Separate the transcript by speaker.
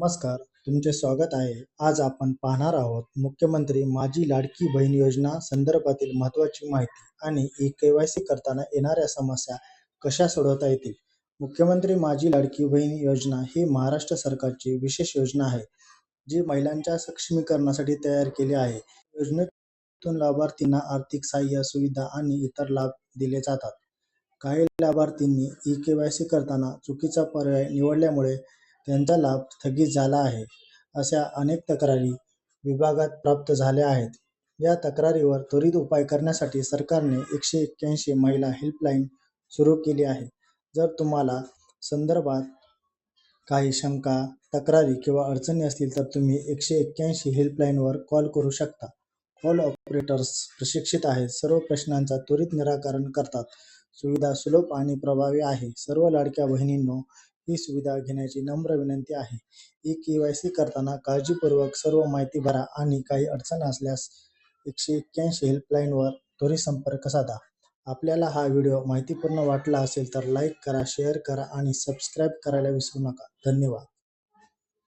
Speaker 1: नमस्कार तुमचे स्वागत आहे. आज आपण पाहणार आहोत मुख्यमंत्री माझी लाडकी बहीण योजना संदर्भातील महत्त्वाची माहिती आणि ई केवायसी करताना येणाऱ्या समस्या कशा सोडवता येतील? मुख्यमंत्री माझी लाडकी बहीण योजना ही महाराष्ट्र सरकारची विशेष योजना आहे जी महिलांच्या सक्षमीकरणासाठी तयार केली आहे. योजनेतून लाभार्थींना आर्थिक सहाय्य सुविधा आणि इतर लाभ दिले जातात. काही लाभार्थींनी ई केवायसी करताना चुकीचा पर्याय निवडल्यामुळे त्यांचा लाभ स्थगित झाला आहे अशा अनेक तक्रारी विभागात प्राप्त झाल्या आहेत. या तक्रारीवर त्वरित उपाय करण्यासाठी सरकारने एकशे एक्क्याऐंशी महिला हेल्पलाईन सुरू केली आहे. जर तुम्हाला संदर्भात काही शंका तक्रारी किंवा अडचणी असतील तर तुम्ही एकशे एक्क्याऐंशी हेल्पलाईनवर कॉल करू शकता. कॉल ऑपरेटर्स प्रशिक्षित आहेत सर्व प्रश्नांचा त्वरित निराकरण करतात. सुविधा सुलभ आणि प्रभावी आहे. सर्व लाडक्या बहिणींनो ही सुविधा घेण्याची नम्र विनंती आहे. ई के वाय सी करताना काळजीपूर्वक सर्व माहिती भरा आणि काही अडचण असल्यास एकशे एक्क्याऐंशी हेल्पलाईनवर त्वरित संपर्क साधा. आपल्याला हा व्हिडिओ माहितीपूर्ण वाटला असेल तर लाईक करा शेअर करा आणि सबस्क्राईब करायला विसरू नका. धन्यवाद.